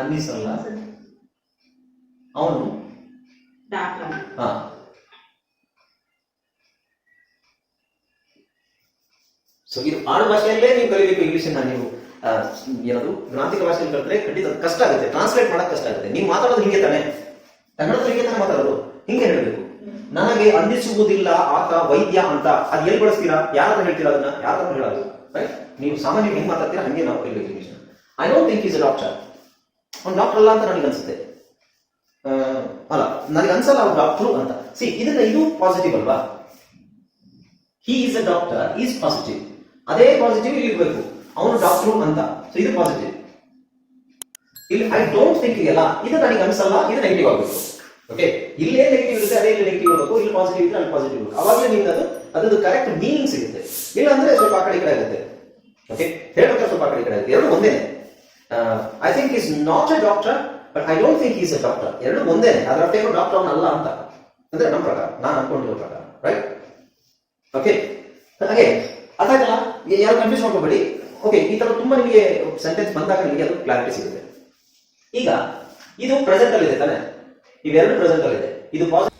ಅನ್ನಿಸಲ್ಲ ಅವನು? ಹಾ. ಸೊ ಇದು ಆಡು ಭಾಷೆಯಲ್ಲೇ ನೀವು ಕಲಿಬೇಕು ಇಂಗ್ಲಿಷನ್ನ ನೀವು. ಏನದು ಗ್ರಾಂಥಿಕ ಭಾಷೆಯಲ್ಲಿ ಕಲಿತ್ರೆ ಖಂಡಿತ ಕಷ್ಟ ಆಗುತ್ತೆ. ಟ್ರಾನ್ಸ್ಲೇಟ್ ಮಾಡೋಕೆ ಕಷ್ಟ ಆಗುತ್ತೆ. ನೀವು ಮಾತಾಡೋದು ಹಿಂಗೆ ತಾನೆ. ಕನ್ನಡದಲ್ಲಿ ಹಿಂಗೆ ತಾನೆ ಮಾತಾಡೋದು. ಹಿಂಗೆ ಹೇಳಬೇಕು. ನನಗೆ ಅನ್ನಿಸುವುದಿಲ್ಲ ಆತ ವೈದ್ಯ ಅಂತ. ಅದ್ ಎಲ್ಲಿ ಬಳಸ್ತೀರಾ? ಯಾರ ಹತ್ರ ಹೇಳ್ತೀರಾ ಅದನ್ನ? ಯಾರ ಹತ್ರ ಹೇಳೋದು? ರೈಟ್ ನೀವು ಸಾಮಾನ್ಯ ಹೆಂಗ್ ಮಾತಾಡ್ತೀರಾ? ಹಂಗೆ ನಾವು ಕಲಿಬೇಕು English I don't think is a doctor ಅವ್ನು ಡಾಕ್ಟರ್ ಅಲ್ಲ ಅಂತ ನನಗೆ ಅನ್ಸುತ್ತೆ. ಅಲ್ಲ, ನನಗೆ ಅನ್ಸಲ್ಲ ಅವ್ನು ಡಾಕ್ಟರ್ ಅಂತ. ಸಿ ಇದನ್ನ ಇದು ಪಾಸಿಟಿವ್ ಅಲ್ವಾ? He is a doctor is positive ಅದೇ ಪಾಸಿಟಿವ್ ಇಲ್ಲಿ ಇರಬೇಕು. ಅವನು ಡಾಕ್ಟರ್ ಅಂತ. ಸೊ ಇದು ಪಾಸಿಟಿವ್ ಇಲ್ಲಿ ಐ ಡೋಂಟ್ ಥಿಂಕ್ ಇದೆಯಲ್ಲ? ಇದು ನನಗೆ ಅನ್ಸಲ್ಲ, ಇದು ನೆಗೆಟಿವ್ ಆಗಬೇಕು. ಓಕೆ ಇಲ್ಲೇ ನೆಗೆಟಿವ್ ಇರುತ್ತೆ, ಅದೇ ಇಲ್ಲಿ ನೆಗೆಟಿವ್ ಇರಬೇಕು. ಇಲ್ಲಿ ಪಾಸಿಟಿವ್ ಇದ್ರೆ ಅಲ್ಲಿ ಪಾಸಿಟಿವ್ ಇರಬೇಕು. ಅವಾಗಲೇ ನಿಮ್ಗೆ ಅದು, ಅದ್ರದ್ದು ಕರೆಕ್ಟ್ ಮೀನಿಂಗ್ ಸಿಗುತ್ತೆ. ಇಲ್ಲ ಅಂದ್ರೆ ಸ್ವಲ್ಪ ಆ ಕಡೆ ಕಡೆ ಆಗುತ್ತೆ. ಓಕೆ ಹೇಳ್ಬೇಕಾದ್ರೆ ಸ್ವಲ್ಪ ಆ ಕಡೆ ಈ ಕಡೆ ಆಗುತ್ತೆ. ಎರಡು ಒಂದೇನೆ. I think is not a doctor but I don't think is a doctor ಎರಡು ಒಂದೇ, ಅದರ ಅರ್ಥ ಏನು ಡಾಕ್ಟರ್ ಅವನಲ್ಲ ಅಂತ. ಅಂದ್ರೆ ನಮ್ಮ ಪ್ರಕಾರ, ನಾನು ಅನ್ಕೊಂಡಿರೋ ಪ್ರಕಾರ ರೈಟ್ ಓಕೆ ಹಾಗೆ ಯ- ಯಾರು ಕನ್ಫ್ಯೂಸ್ ಮಾಡ್ಕೋಬೇಡಿ. ಓಕೆ ಈ ತರ ತುಂಬಾ ನಿಮಗೆ ಸೆಂಟೆನ್ಸ್ ಬಂದಾಗ ನಿಮಗೆ ಅದು ಕ್ಲಾರಿಟಿ ಸಿಗುತ್ತೆ. ಈಗ, ಇದು ಪ್ರೆಸೆಂಟ್ ಅಲ್ಲಿ ಇದೆ ತಾನೆ. ಇವೆರಡು ಪ್ರೆಸೆಂಟ್ ಅಲ್ಲಿ ಇದೆ ಇದು ಪಾಸಿಟಿವ್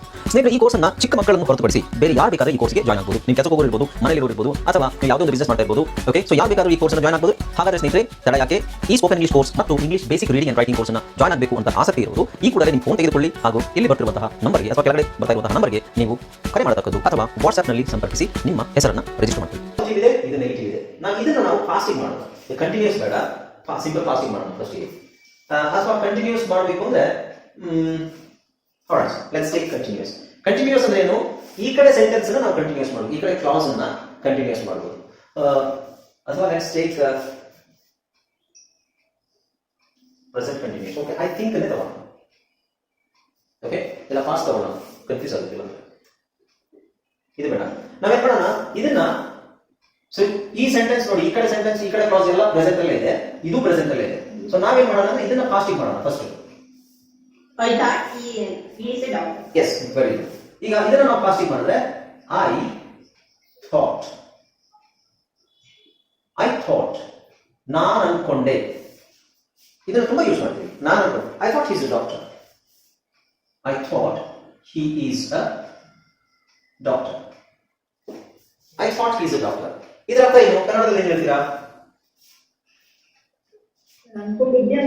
ಸ್ನೇಹಿತರೆ, ಈ ಕೋರ್ಸ್ನ ಚಿಕ್ಕ ಮಕ್ಕಳನ್ನು ಹೊರತುಪಡಿಸಿ ಬೇರೆ ಯಾರು ಬೇಕಾದ್ರೆ ಈ ಕೋರ್ಸ್ಗೆ ಜಾಯ್ನ್ ಆಗಬಹುದು ನೀವು ಕೆಲಸಕ್ಕೆ ಹೋಗೋರು ಇರ್ಬೋದು ಮನೆಯಲ್ಲಿ ಇರ್ಬೋದು, ಅಥವಾ ಯಾವುದೇ ಒಂದು ಬಿಸ್ನೆಸ್ ಮಾಡ್ತಾ ಇರ್ಬೋದು ಓಕೆ ಸೊ ಯಾರು ಬೇಕಾದ್ರೂ ಈ ಕೋರ್ಸ್ ಜಾಯ್ನ್ ಆಗಬಹುದು ಹಾಗಾದ್ರೆ ಸ್ನೇಹಿತರೆ, ತಡ ಯಾಕೆ? ಈ ಸ್ಪೋಕನ್ ಇಂಗ್ಲಿಷ್ ಕೋರ್ಸ್ ಮತ್ತು English basic reading and writing course join ಆಗಬೇಕು ಅಂತ ಆಸಕ್ತಿ ಇರುವುದು ಈ ಕೂಡಲೇ ನಿಮ್ಮ ಫೋನ್ ತೆಗೆದುಕೊಳ್ಳಿ ಹಾಗೂ ಇಲ್ಲಿ ಬರ್ತಿರುವಂತಹ ನಂಬರ್ಗೆ ಅಥವಾ ಕೆಳಗಡೆ ಬರ್ತಾ ಇರುವಂತಹ ನಂಬರ್ಗೆ ನೀವು ಕರೆ ಮಾಡತಕ್ಕದ್ದು ಅಥವಾ ವಾಟ್ಸ್ಆಪ್ನಲ್ಲಿ ಸಂಪರ್ಕಿಸಿ ನಿಮ್ಮ ಹೆಸರನ್ನ ರಿಜಿಸ್ಟರ್ ಮಾಡಿ ಇದೆ ಇದು. ನಾವು ಇದನ್ನ ನಾವು ಕಂಟಿನ್ಯೂಸ್ ಸಿಂಪಲ್ ಮಾಡೋಣ ಫಸ್ಟಿಗೆ ಅಥವಾ ಕಂಟಿನ್ಯೂಸ್ ಮಾಡಬೇಕು ಅಂದ್ರೆ ಲೆಟ್ಸ್ ಟೇಕ್ ಕಂಟಿನ್ಯೂಸ್ ಕಂಟಿನ್ಯೂಸ್ ಅಂದ್ರೆ ಏನು ಈ ಕಡೆ ಸೆಂಟೆನ್ಸ್ ಅನ್ನ ನಾವು ಕಂಟಿನ್ಯೂಸ್ ಮಾಡಬಹುದು ಈ ಕಡೆ ಕ್ಲಾಸ್ ಅನ್ನ ಕಂಟಿನ್ಯೂಸ್ ಮಾಡಬಹುದು ಅಥವಾ let's take present continuous okay I think ಅಲ್ಲೇ ತಗೋಣ. ಓಕೆ ಇಲ್ಲ ಫಾಸ್ಟ್ ತಗೋಣ. ಕನ್ಫ್ಯೂಸ್ ಆಗುತ್ತಿಲ್ಲ ಇದು ಬೇಡ. ನಾವೇನ್ ಮಾಡೋಣ? ಇದನ್ನ ಸೊ ಈ ಸೆಂಟೆನ್ಸ್ ನೋಡಿ, ಈ ಕಡೆ ಸೆಂಟೆನ್ಸ್ ಈ ಕಡೆ ಕ್ಲಾಸ್ ಎಲ್ಲ ಪ್ರೆಸೆಂಟ್ ಅಲ್ಲೇ ಇದೆ. ಇದು ಪ್ರೆಸೆಂಟ್ ಅಲ್ಲೇ ಇದೆ. ಸೊ ನಾವೇನ್ ಮಾಡೋಣ? ಇದನ್ನ ಫಾಸ್ಟಿಂಗ್ ಮಾಡೋಣ first A doctor. Yes very good ಈಗ ಇದನ್ನ ನಾವು ಫಾಸ್ಟಿಂಗ್ ಮಾಡಿದ್ರೆ ಐ ಥಾಟ್ ಐ ಥಾಟ್ ನಾನು ಅನ್ಕೊಂಡೆ. ಇದನ್ನ ತುಂಬಾ ಯೂಸ್ ಮಾಡ್ತೀವಿ. ನಾನು ಅನ್ಕೊಂಡೆ. I thought he's a doctor I thought he is a doctor I thought he's a doctor ಇದರ ಅರ್ಥ ಏನು? ಕನ್ನಡದಲ್ಲಿ ಏನು ಹೇಳ್ತೀರಾ? ಅನ್ಕೊಂಡಿದ್ದೆ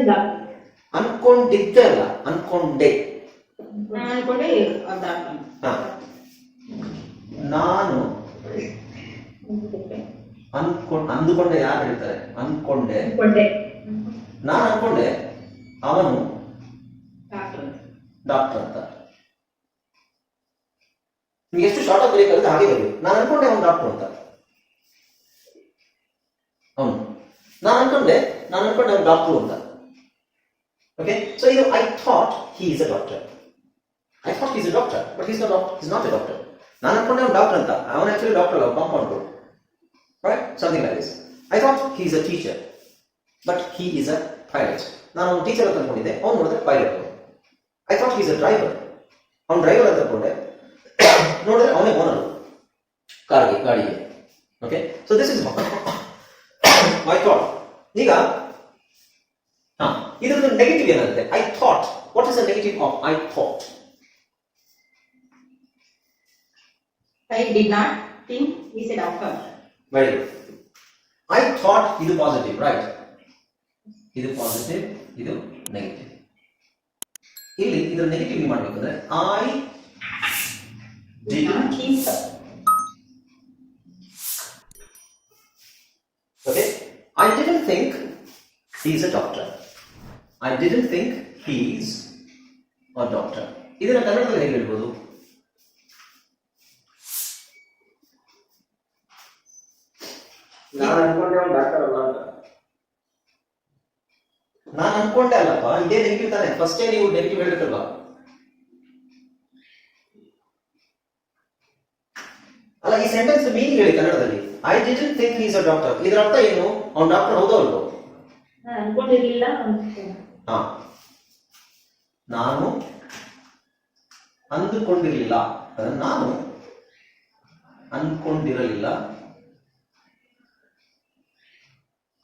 ಅನ್ಕೊಂಡಿದ್ದೆ ಅಲ್ಲ ಅನ್ಕೊಂಡೆ. ನಾನು ಅನ್ಕೊಂಡೆ ಅಂದುಕೊಂಡೆ ಯಾರು ಹೇಳ್ತಾರೆ? ಅನ್ಕೊಂಡೆ. ನಾನು ಅನ್ಕೊಂಡೆ ಅವನು. ಡಾಕ್ಟರ್ ಅಂತ. ನಿಮ್ಗೆ ಎಷ್ಟು ಶಾರ್ಟ್ ಆಗಿ ಬರೀಕಾಗುತ್ತೆ ಹಾಗೆ ಬರಬೇಕು ನಾನು ಅನ್ಕೊಂಡೆ ಅವನು ಡಾಕ್ಟರ್ ಅಂತ. ಅವನು. ನಾನು ಅನ್ಕೊಂಡೆ ನಾನು ಅನ್ಕೊಂಡೆ ಅವನು ಡಾಕ್ಟರ್ ಅಂತ. ಓಕೆ ಸೊ ಇದು I thought he is a doctor I thought is a doctor but is not He's not a doctor ನಾನು ಅನ್ಕೊಂಡೆ ಅವನು ಡಾಕ್ಟರ್ ಅಂತ ಅವನು ಆಕ್ಚುಲಿ ಡಾಕ್ಟರ್ ಅಲ್ಲ compound right something like this I thought he is a teacher but he is a pilot ನಾನು ಅವನು teacher ಅಂತ ಅನ್ಕೊಂಡಿದ್ದೆ ಅವ್ನು ನೋಡಿದ್ರೆ pilot I thought is a driver ಅವ್ನು ಡ್ರೈವರ್ ಅಂತ ಅನ್ಕೊಂಡೆ ನೋಡಿದ್ರೆ ಅವನೇ ಓನರ್ ಕಾರ್ಗೆ ಗಾಡಿಗೆ okay so this is I thought ಈಗ ಹಾ ಇದ್ರದ್ದು ನೆಗೆಟಿವ್ ಏನಾಗುತ್ತೆ I thought what is the negative of I thought I did not think he is a doctor. Very good I thought ಇದು ಪಾಸಿಟಿವ್ ರೈಟ್ ಇದು positive ಇದು negative ಇಲ್ಲಿ ಇದ್ರ negative ಮಾಡ್ಬೇಕಂದ್ರೆ I Did not think so. Okay? I didn't think he's a doctor. Think didn't think doctor a doctor. ಇದನ್ನ ಕನ್ನಡದಲ್ಲಿ ಹೇಗೆ ಹೇಳ್ಬೋದು? ನಾನು ಅನ್ಕೊಂಡೆ ಅವ್ನು ಡಾಕ್ಟರ್ ಅಲ್ಲ ಅಂತ. ನಾನು ಅನ್ಕೊಂಡೆ ಅಲ್ಲಪ್ಪ ಇದೇ ನೆಗೆಟಿವ್ ತಾನೆ. ಫಸ್ಟೇ ನೀವು ನೆಗೆಟಿವ್ ಹೇಳ್ಬೇಕಲ್ವಾ? ಅಲ್ಲ ಈ ಸೆಂಟೆನ್ಸ್ ಮೀನಿಂಗ್ ಹೇಳಿ ಕನ್ನಡದಲ್ಲಿ. I didn't think is a doctor ಇದರ ಅರ್ಥ ಏನು? ಅವ್ನು ಡಾಕ್ಟರ್ ಹೌದೋ ಅಲ್ವೋ? ಅನ್ಕೊಂಡಿರ್ಲಿಲ್ಲ ನಾನು ಅಂದುಕೊಂಡಿರಲಿಲ್ಲ. ನಾನು ಅಂದ್ಕೊಂಡಿರಲಿಲ್ಲ.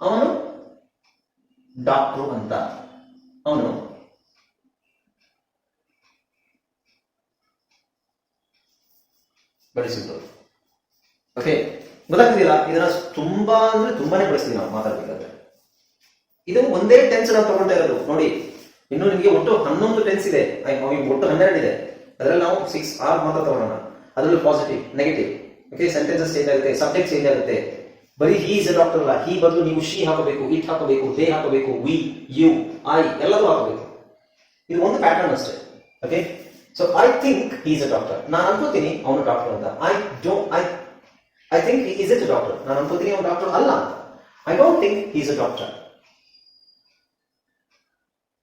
ಅವನು ಡಾಕ್ಟ್ರು ಅಂತ. ಅವನು ಬಳಸಿದ್ದು ಓಕೆ ಗೊತ್ತಾಗ್ತಿದ್ದೀರಾ ಇದರ ತುಂಬಾ ಅಂದ್ರೆ ತುಂಬಾನೇ ಬಳಸ್ತೀವಿ ನಾವು ಮಾತಾಡ್ಬೇಕಾದ್ರೆ. ಇದು ಒಂದೇ ಟೆನ್ಸ್ ನಾವು ತಗೊಳ್ತಾ ಇರೋದು. ನೋಡಿ, ಇನ್ನು ನಿಮಗೆ ಒಟ್ಟು ಹನ್ನೊಂದು ಟೆನ್ಸ್ ಇದೆ. ಒಟ್ಟು ಹನ್ನೆರಡು ಇದೆ. ಅದರಲ್ಲಿ ನಾವು ಸಿಕ್ಸ್ ಆರ್ ಮಾತ್ರ ತಗೊಳ್ಳೋಣ ಅದರಲ್ಲೂ positive negative okay sentences change ಆಗುತ್ತೆ ಸಬ್ಜೆಕ್ಟ್ ಚೇಂಜ್ ಆಗುತ್ತೆ. ಬರೀ ಹಿ ಇಸ್ ಡಾಕ್ಟರ್ ಅಲ್ಲ. ಹೀ ಬದಲು ನೀವು ಶಿ ಹಾಕಬೇಕು ಇಟ್ ಹಾಕಬೇಕು ದೇ ಹಾಕಬೇಕು ವಿ ಯು ಐ ಎಲ್ಲದೂ ಹಾಕಬೇಕು. ಇದು ಒಂದು ಪ್ಯಾಟರ್ನ್ ಅಷ್ಟೇ. Okay so I think is a doctor ನಾನು ಅನ್ಕೋತೀನಿ ಅವನು ಡಾಕ್ಟರ್ ಅಂತ. I don't I I think is it doctor ನಾನು ಅನ್ಕೋತೀನಿ ಅವನು ಡಾಕ್ಟರ್ ಅಲ್ಲ. I don't think is a doctor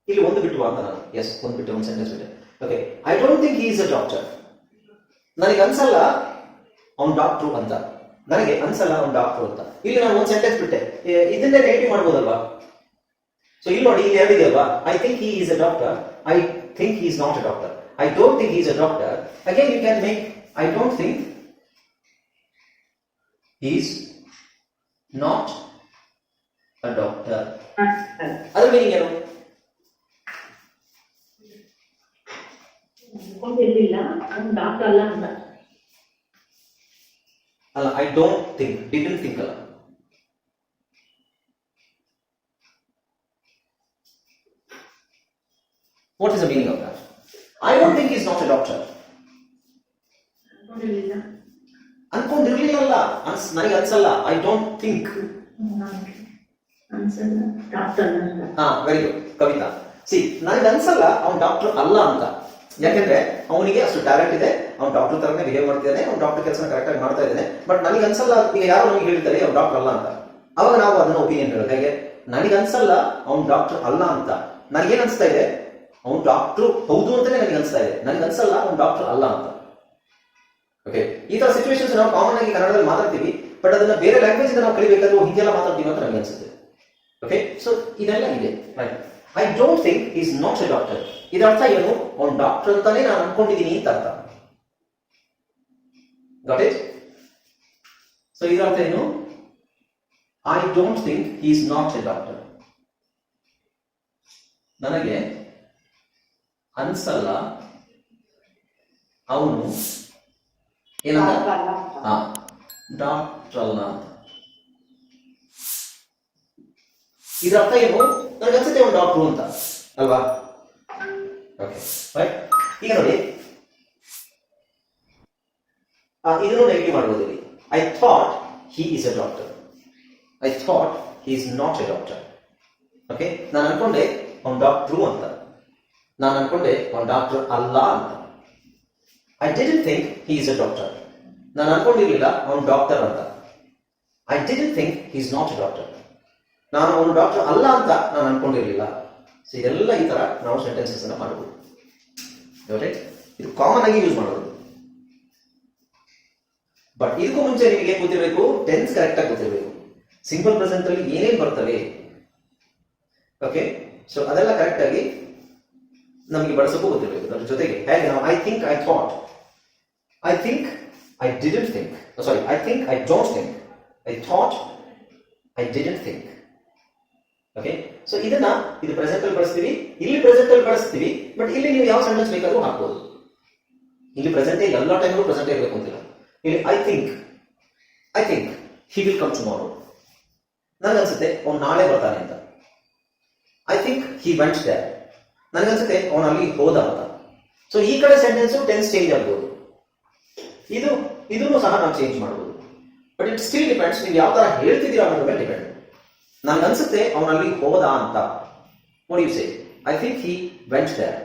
ಇಲ್ಲಿ ಒಂದು ಬಿಟ್ಟು ಅಂತ ನಾನು. ಎಸ್ ಒಂದು ಬಿಟ್ಟು ಒಂದು ಸೆಂಟೆನ್ಸ್ ಬಿಟ್ಟೆ. Okay I don't think is a doctor ನನಗೆ ಅನ್ಸಲ್ಲ ಅವ್ನು ಡಾಕ್ಟ್ರು ಅಂತ. ನನಗೆ ಅನ್ಸಲ್ಲ ಅವ್ನು ಡಾಕ್ಟ್ರು ಅಂತ. ಇಲ್ಲಿ ನಾನು ಒಂದು ಸೆಂಟೆನ್ಸ್ ಬಿಟ್ಟೆ. ಇದನ್ನೇ ನೆಗೆಟಿವ್ ಮಾಡ್ಬೋದಲ್ವಾ? ಸೊ ಇಲ್ಲಿ ನೋಡಿ ಇಲ್ಲಿ ಹೇಳಿದೆಯಲ್ವಾ I think he is a doctor I think is not a doctor I don't think is a doctor again you can make I don't think is not a doctor ಅದ್ರ meaning ಏನು? ಅನ್ಕೊಂಡಿರ್ಲಿಲ್ಲ ಅವ್ನು doctor ಅಲ್ಲ ಅಂತ. ಅಲ್ಲ I don't think didn't think ಅಲ್ಲ. What is the meaning of that I don't think is not a doctor ಅನ್ಕೊಂಡಿರ್ಲಿಲ್ಲ. ಅನ್ಕೊಂಡಿರ್ಲಿಲ್ಲ ಅನ್ಸ್ ನನಗೆ ಅನ್ಸಲ್ಲ. ಐ ಡೋಂಟ್ ಥಿಂಕ್ ಅನ್ಸಲ್ಲ. ಡಾಕ್ಟರ್ ಅಲ್ಲ ಅಂತ. ಹಾ ವೆರಿ ಗುಡ್ ಕವಿತಾ. ಸಿ ನನಗೆ ಅನ್ಸಲ್ಲ ಅವ್ನು ಡಾಕ್ಟರ್ ಅಲ್ಲ ಅಂತ. ಯಾಕೆಂದ್ರೆ ಅವನಿಗೆ ಅಷ್ಟು ಟ್ಯಾಲೆಂಟ್ ಇದೆ ಅವ್ನು ಡಾಕ್ಟರ್ ತರನೇ ಬಿಹೇವ್ ಮಾಡ್ತಿದ್ದಾನೆ ಅವ್ನು ಡಾಕ್ಟರ್ ಕೆಲಸ ಕರೆಕ್ಟ್ ಆಗಿ ಮಾಡ್ತಾ ಇದ್ದಾನೆ ಬಟ್ ನನಗೆ ಅನ್ಸಲ್ಲ ಈಗ ಯಾರು ನಮಗೆ ಹೇಳ್ತಾರೆ ಅವ್ನು ಡಾಕ್ಟರ್ ಅಲ್ಲ ಅಂತ. ಅವಾಗ ನಾವು ಅದನ್ನ ಒಪಿನಿಯನ್ ಹೇಳೋದು ಹೇಗೆ? ನನಗೆ ಅನ್ಸಲ್ಲ ಅವ್ನು ಡಾಕ್ಟರ್ ಅಲ್ಲ ಅಂತ. ನನಗೇನು ಅನ್ಸ್ತಾ ಇದೆ? ಅವ್ನು ಡಾಕ್ಟರ್ ಹೌದು ಅಂತಾನೆ ನನಗೆ ಅನ್ಸ್ತಾ ಇದೆ. ನನಗೆ ಅನ್ಸಲ್ಲ ಅವ್ನು ಡಾಕ್ಟರ್ ಅಲ್ಲ ಅಂತ. ಓಕೆ ಈ ತರ ಸಿಚುವೇಶನ್ಸ್ ನಾವು ಕಾಮನ್ ಆಗಿ ಕನ್ನಡದಲ್ಲಿ ಮಾತಾಡ್ತೀವಿ ಬಟ್ ಅದನ್ನ ಬೇರೆ ಲ್ಯಾಂಗ್ವೇಜ್ ನಾವು ಕಲಿಬೇಕಾದ್ರೆ ಓ, ಹಿಂಗೆಲ್ಲ ಮಾತಾಡ್ತೀವಿ ಅಂತ ನನಗೆ ಅನ್ಸುತ್ತೆ. ಓಕೆ ಸೊ ಇದೆಲ್ಲ ಇದೆ. Right I don't think is not a doctor ಇದರ್ಥ ಏನು? ಅವ್ನು ಡಾಕ್ಟರ್ ಅಂತಾನೆ ನಾನು ಅನ್ಕೊಂಡಿದ್ದೀನಿ ಅಂತ ಅರ್ಥ. ಗಾಟ್ ಇಟ್ ಸೊ ಇದರ ಅರ್ಥ ಏನು? I don't think is not a doctor ನನಗೆ ಅನ್ಸಲ್ಲ ಅವನು ಏನಂತ? ಡಾಕ್ಟರ್ ಅಲ್ಲ ಅಂತ. ಹಾ ಡಾಕ್ಟರ್ ಅಲ್ಲ ಅಂತ ಇದರ ಅರ್ಥ ಏನು? ನನಗೆ ಅನ್ಸುತ್ತೆ ಒಂದು ಡಾಕ್ಟ್ರು ಅಂತ. ಅಲ್ವಾ? ಓಕೆ ಈಗ ನೋಡಿ. ಇದನ್ನು ನೆಗೆಟಿವ್ ಇಲ್ಲಿ? I thought he is a doctor I thought he is not a doctor okay ನಾನು ಅನ್ಕೊಂಡೆ ಅವ್ನು ಡಾಕ್ಟ್ರು ಅಂತ. ನಾನು ಅನ್ಕೊಂಡೆ ಅವ್ನು ಡಾಕ್ಟರ್ ಅಲ್ಲ ಅಂತ. I did think he is a doctor ನಾನು ಅನ್ಕೊಂಡಿರ್ಲಿಲ್ಲ ಅವನು ಡಾಕ್ಟರ್ ಅಂತ. I did think he is not a doctor ನಾನು ಅವನು ಡಾಕ್ಟರ್ ಅಲ್ಲ ಅಂತ ನಾನು ಅನ್ಕೊಂಡಿರಲಿಲ್ಲ. ಸೊ ಎಲ್ಲ ಈ ತರ ನಾವು ಸೆಂಟೆನ್ಸಸ್ ಅನ್ನ ಮಾಡಬಹುದು ರೈಟ್ ಇದು ಕಾಮನ್ ಆಗಿ ಯೂಸ್ ಮಾಡೋದು. ಬಟ್ ಇದಕ್ಕೂ ಮುಂಚೆ ನಿಮಗೆ ಗೊತ್ತಿರಬೇಕು? ಟೆನ್ಸ್ ಕರೆಕ್ಟ್ ಆಗಿ ಗೊತ್ತಿರಬೇಕು. ಸಿಂಪಲ್ ಪ್ರೆಸೆಂಟ್ ಅಲ್ಲಿ ಏನೇನು ಬರ್ತವೆ ಓಕೆ ಸೊ ಅದೆಲ್ಲ ಕರೆಕ್ಟ್ ಆಗಿ ನಮಗೆ ಬಳಸೋಕ್ಕೂ ಗೊತ್ತಿರಬೇಕು. ಅದ್ರ ಜೊತೆಗೆ ಹೇಗೆ ನಾವು I think I thought I think I didn't think sorry I think I don't think I thought I didn't think okay so ಇದನ್ನ ಇದು ಪ್ರೆಸೆಂಟ್ ಅಲ್ಲಿ ಬಳಸ್ತೀವಿ. ಇಲ್ಲಿ ಪ್ರೆಸೆಂಟ್ ಅಲ್ಲಿ ಬಳಸ್ತೀವಿ. ಬಟ್ ಇಲ್ಲಿ ನೀವು ಯಾವ ಸೆಂಟೆನ್ಸ್ ಬೇಕಾದ್ರೂ ಹಾಕ್ಬೋದು. ಇಲ್ಲಿ ಪ್ರೆಸೆಂಟ್ ಎಲ್ಲ ಟೈಮ್ ಪ್ರೆಸೆಂಟ್ ಇರಬೇಕು ಅಂತಿಲ್ಲ. ಇಲ್ಲಿ I think I think he will come tomorrow ನನಗನ್ಸುತ್ತೆ, ಅವ್ನು ನಾಳೆ ಬರ್ತಾನೆ ಅಂತ. I think he went there ನನಗನ್ಸುತ್ತೆ, ಅವನು ಅಲ್ಲಿ ಹೋದ ಅಂತ. ಸೊ ಈ ಕಡೆ ಸೆಂಟೆನ್ಸ್ ಟೆನ್ಸ್ ಚೇಂಜ್ ಆಗ್ಬೋದು. ಇದು, ಇದನ್ನು ಸಹ ನಾವು ಚೇಂಜ್ ಮಾಡ್ಬೋದು. ಬಟ್ ಇಟ್ ಸ್ಟಿಲ್ ಡಿಪೆಂಡ್ಸ್ ನೀವು ಯಾವ ತರ ಹೇಳ್ತಿದ್ದೀರಾ ಅನ್ನೋದ್ರ ಮೇಲೆ ಡಿಪೆಂಡ್ ನನಗನ್ಸುತ್ತೆ ಅವನಲ್ಲಿ ಹೋದ ಅಂತ. Say I think he went there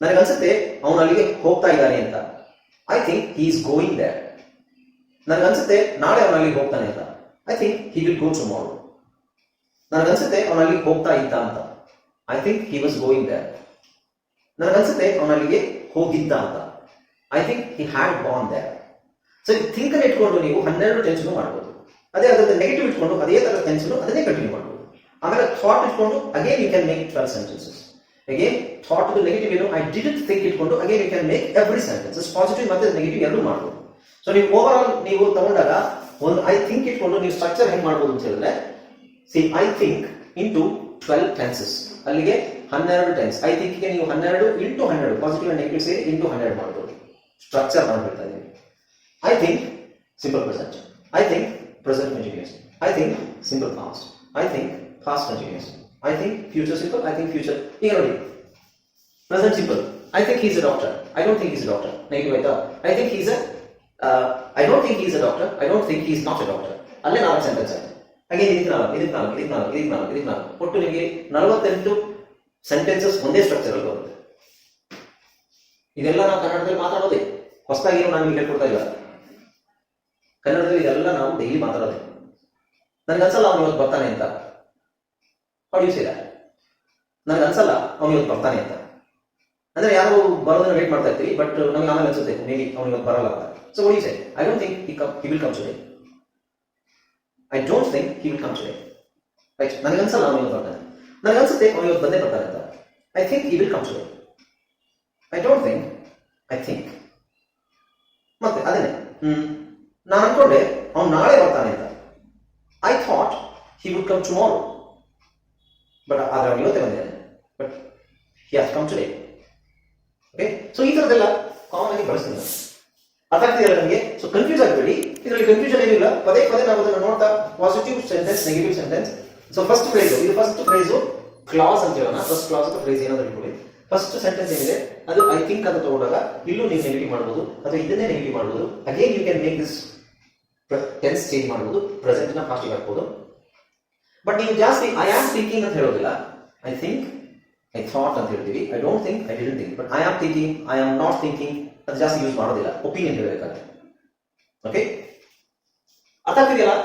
ನನಗನ್ಸುತ್ತೆ ಅವನು ಅಲ್ಲಿಗೆ ಹೋಗ್ತಾ ಇದ್ದಾನೆ ಅಂತ. I think he is going there ನನಗನ್ಸುತ್ತೆ ನಾಳೆ ಅವನು ಅಲ್ಲಿಗೆ ಹೋಗ್ತಾನೆ ಅಂತ. I think he will go tomorrow ನನಗನ್ಸುತ್ತೆ ಅವನಲ್ಲಿ ಹೋಗ್ತಾ ಇದ್ದ ಅಂತ. I think he was going there ನನಗನ್ಸುತ್ತೆ ಅಲ್ಲಿಗೆ ಹೋಗಿದ್ದ ಅಂತ. I think he had been there so ಥಿಂಕಲ್ಲಿ ಇಟ್ಕೊಂಡು ನೀವು ಹನ್ನೆರಡು ಟೆನ್ಷನ್ ಮಾಡ್ಬೋದು. ಅದೇ ಅದರ ನೆಗೆಟಿವ್ ಇಟ್ಕೊಂಡು ಅದೇ ತರ ಟೆನ್ಷನ್ ಅದನ್ನೇ ಕಂಟಿನ್ಯೂ ಮಾಡ್ಬೋದು. ಆಮೇಲೆ ಥಾಟ್ ಇಟ್ಕೊಂಡು again you can make twelve sentences again thought negative ಏನು? ಐ ಡಿಡ್ ಥಿಂಕ್ ಇಟ್ಕೊಂಡು again you can make every sentences positive ಮತ್ತೆ ನೆಗೆಟಿವ್ ಎರಡೂ ಮಾಡ್ಬೋದು. ಸೊ ನೀವು ಓವರ್ ಆಲ್ ನೀವು ತಗೊಂಡಾಗ ಒಂದು ಐ ಥಿಂಕ್ ಇಟ್ಕೊಂಡು ನೀವು ಸ್ಟ್ರಕ್ಚರ್ ಹೆಂಗ್ ಮಾಡ್ಬೋದು ಅಂತ ಹೇಳಿದ್ರೆ see I think into twelve tenses ಅಲ್ಲಿಗೆ ಹನ್ನೆರಡು ಟೆನ್ಸ್ ಐ ಥಿಂಕ್ಗೆ ನೀವು ಹನ್ನೆರಡು ಇಂಟು ಹನ್ನೆರಡು ಪಾಸಿಟಿವ್ ಅಂಡ್ ನೆಗೆಟಿವ್ ಸೇರಿ ಇಂಟು ಹನ್ನೆರಡು ಮಾಡ್ಬೋದು. ಸ್ಟ್ರಕ್ಚರ್ ನಾನು ಇದ್ದೀನಿ I think simple present I think present continuous I think simple past I think past continuous I think future simple I think future ಈಗ ನೋಡಿ present simple I think is a doctor I don't think is a doctor negative ಆಯ್ತಾ I think is a I don't think is a doctor I don't think is not a doctor ಅಲ್ಲೇ ನಾಲ್ಕು sentence ಆಯ್ತು. ಹಾಗೆ ಇದಕ್ಕೆ ನಾಲ್ಕು ಇದಕ್ಕೆ ನಾಲ್ಕು ಇದಕ್ಕೆ ನಾಲ್ಕು ಇದಕ್ಕೆ ನಾಲ್ಕು ಇದಕ್ಕೆ ನಾಲ್ಕು. ಒಟ್ಟು ನಿಮಗೆ ನಲವತ್ತೆಂಟು ಸೆಂಟೆನ್ಸಸ್ ಒಂದೇ ಸ್ಟ್ರಕ್ಚರ್ ಅಲ್ಲಿ ಬರುತ್ತೆ. ಇದೆಲ್ಲ ನಾವು ಕನ್ನಡದಲ್ಲಿ ಮಾತಾಡೋದೇ. ಹೊಸದಾಗಿ ನಾನು ನಿಮಗೆ ಹೇಳ್ಕೊಡ್ತಾ ಇಲ್ಲ. ಕನ್ನಡದಲ್ಲಿ ಇದೆಲ್ಲ ನಾವು ಡೈಲಿ ಮಾತಾಡೋದು. ನನಗೆ ಅನ್ಸಲ್ಲ ಅವನು ಇವತ್ತು ಬರ್ತಾನೆ ಅಂತ. ಹೊಡಿಸಿದ ನನಗೆ ಅನ್ಸಲ್ಲ ಅವನು ಇವತ್ತು ಬರ್ತಾನೆ ಅಂತ. ಅಂದ್ರೆ ಯಾರು ಬರೋದನ್ನ ವೇಟ್ ಮಾಡ್ತಾ ಇರ್ತೀವಿ ಬಟ್ ನಮ್ಗೆ ಆಮೇಲೆ ಅನ್ಸುತ್ತೆ ಮೇಬಿ ಅವ್ನು ಇವತ್ತು ಬರಲ್ಲ ಅಂತ. So ಒಡಿಸೆ I don't think he come he will come today I don't think he will come today right ನನಗೆ ಅನ್ಸಲ್ಲ ಅವನು ಇವತ್ತು ಬರ್ತಾನೆ. ನನಗೆ ಅನ್ಸುತ್ತೆ ಅವನು ಇವತ್ತು ಬಂದೇ ಬರ್ತಾನೆ ಅಂತ. I think he will come today I don't think I think ಮತ್ತೆ ಅದೇನೆ ಹ್ಮ್. ನಾನು ಅನ್ಕೊಂಡೆ, ಅವ್ನು ನಾಳೆ ಬರ್ತಾನೆ ಅಂತ. I thought he would come tomorrow but ಆದ್ರೆ ಅವನು ಇವತ್ತೇ ಬಂದಿದ್ದಾನೆ but he has come today okay so ಈ ಥರದ್ದೆಲ್ಲ ಕಾಮನ್ ಆಗಿ ಬಳಸ್ತೀನಿ ನಾನು. ಅರ್ಥ ಆಗ್ತಿದೆಯಲ್ಲ ನನಗೆ ಸೊ ಕನ್ಫ್ಯೂಸ್ ಆಗಬೇಡಿ. ಇದರಲ್ಲಿ ಕನ್ಫ್ಯೂಷನ್ ಏನಿಲ್ಲ ಪದೇ ಪದೇ ನಾವು ಅದನ್ನು ನೋಡ್ತಾ positive sentence negative sentence so first prize ಇದು ಫಸ್ಟ್ ಫ್ರೇಸು ಕ್ಲಾಸ್ ಅಂತ ಹೇಳೋಣ. ಫಸ್ಟ್ ಕ್ಲಾಸ್ ಅಥವಾ ಫ್ರೇಸ್ ಏನಾದ್ರು ಇಟ್ಕೊಳ್ಳಿ ಫಸ್ಟ್ ಸೆಂಟೆನ್ಸ್ ಏನಿದೆ? ಅದು ಐ ಥಿಂಕ್ ಅಂತ ತಗೊಂಡಾಗ ಇಲ್ಲೂ ನೀವು ನೆಗೆಟಿವ್ ಮಾಡ್ಬೋದು. ಅಥವಾ ಇದನ್ನೇ ನೆಗೆಟಿವ್ ಮಾಡ್ಬೋದು. Again you can make this tense change ಮಾಡ್ಬೋದು ಪ್ರೆಸೆಂಟ್ನ ಫಾಸ್ಟಿಗೆ ಹಾಕ್ಬೋದು. ಬಟ್ ನೀವು ಜಾಸ್ತಿ ಐ ಆಮ್ ಥಿಂಕಿಂಗ್ ಅಂತ ಹೇಳೋದಿಲ್ಲ. ಐ ಥಿಂಕ್ ಐ ಥಾಟ್ ಅಂತ ಹೇಳ್ತೀವಿ. I don't think I didn't think but I am thinking I am not thinking ಅದು ಜಾಸ್ತಿ ಯೂಸ್ ಮಾಡೋದಿಲ್ಲ. ಒಪಿನಿಯನ್ ಹೇಳಬೇಕಾದ್ರೆ. ಓಕೆ ಅರ್ಥ ಆಗ್ತಿದೆಯಲ್ಲ?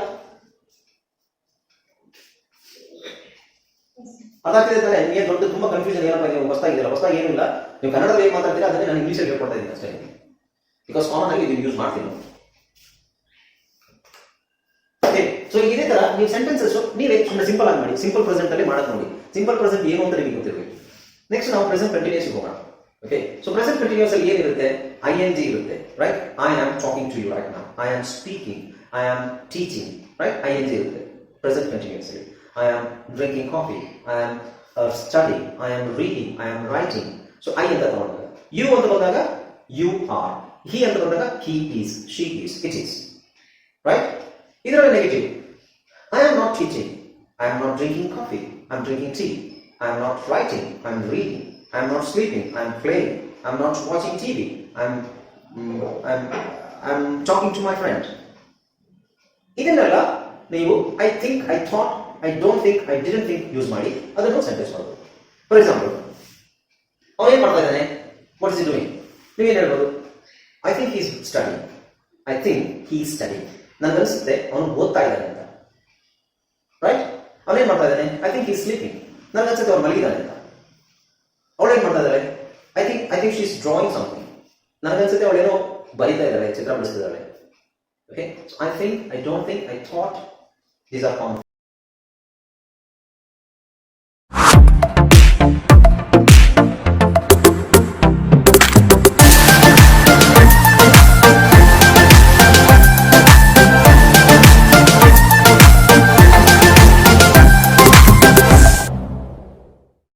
ಅದಾಗ್ತಿದೆ ತಾನೆ? ನಿಮಗೆ ದೊಡ್ಡ, ತುಂಬಾ ಕನ್ಫ್ಯೂಷನ್ ಏನಪ್ಪ ನೀವು ಹೊಸದಾಗಿದೆಯಲ್ಲ? ಹೊಸದಾಗಿ ಏನಿಲ್ಲ. ನೀವು ಕನ್ನಡದಲ್ಲಿ ಹೇಗೆ ಮಾತಾಡ್ತೀರಾ? ಅದನ್ನೇ ನಾನು ಇಂಗ್ಲೀಷಲ್ಲಿ ಹೇಳ್ಕೊಡ್ತಾ ಇದ್ದೀನಿ ಅಷ್ಟೇ. ಬಿಕಾಸ್ ಕಾಮನ್ ಆಗಿ ಇದನ್ನು ಯೂಸ್ ಮಾಡ್ತೀನಿ ನಾವು ಓಕೆ ಸೊ ಇದೇ ತರ ನೀವು ಸೆಂಟೆನ್ಸಸ್ ನೀವೇ ಸುಮ್ಮನೆ ಸಿಂಪಲ್ ಆಗಿ ಮಾಡಿ. ಸಿಂಪಲ್ ಪ್ರೆಸೆಂಟ್ ಅಲ್ಲಿ ಮಾಡಕ್ ನೋಡಿ. ಸಿಂಪಲ್ ಪ್ರೆಸೆಂಟ್ ಏನು ಅಂತ ನಿಮಗೆ ಗೊತ್ತಿರಬೇಕು. ನೆಕ್ಸ್ಟ್ ನಾವು ಪ್ರೆಸೆಂಟ್ ಕಂಟಿನ್ಯೂಸ್ ಹೋಗೋಣ. ಓಕೆ ಸೊ ಪ್ರೆಸೆಂಟ್ ಕಂಟಿನ್ಯೂಸ್ ಅಲ್ಲಿ ಏನಿರುತ್ತೆ? ಐ ಎನ್ ಜಿ ಇರುತ್ತೆ. Right I am talking to you right ನಾ I am speaking I am teaching right I N G ಇರುತ್ತೆ. ಪ್ರೆಸೆಂಟ್ ಕಂಟಿನ್ಯೂಸ್ ಅಲ್ಲಿ. I am drinking coffee I am study I am reading I am writing so I ಅಂತ ತಗೊಂಡಾಗ. You ಅಂತ ಬಂದಾಗ you are he ಅಂತ ಬಂದಾಗ he is she is it is right ಇದರಲ್ಲಿ negative I am not teaching I am not drinking coffee I am drinking tea I am not writing I am reading I am not sleeping I am playing I am not watching TV I am I am I am talking to my friend ಇದನ್ನೆಲ್ಲ ನೀವು I think I thought I don't think I didn't think use ಮಾಡಿ ಅದನ್ನು sentence ಮಾಡೋದು for example ಅವನು ಏನು ಮಾಡ್ತಾ ಇದ್ದಾನೆ what is E doing ನೀವೇನು ಹೇಳ್ಬೋದು I think is study I think he study ನನಗನ್ಸುತ್ತೆ ಅವನು ಓದ್ತಾ ಇದ್ದಾನೆ ಅಂತ ರೈಟ್ ಅವನೇನ್ ಮಾಡ್ತಾ ಇದ್ದಾನೆ ಐ ಥಿಂಕ್ ಈ ಸ್ಲೀಪಿಂಗ್ ನನ್ಗೆ ಅನ್ಸುತ್ತೆ ಅವ್ರು ಮಲಗಿದ್ದಾನೆ ಅಂತ. ಅವಳು ಏನ್ ಮಾಡ್ತಾ ಇದ್ದಾಳೆ? I think I think she's drawing something ನನಗನ್ಸುತ್ತೆ ಅವಳೇನೋ ಬರಿತಾ ಇದ್ದಾಳೆ, ಚಿತ್ರ ಬಿಡಿಸ್ತಿದ್ದಾಳೆ. Okay I think I don't think I thought these are common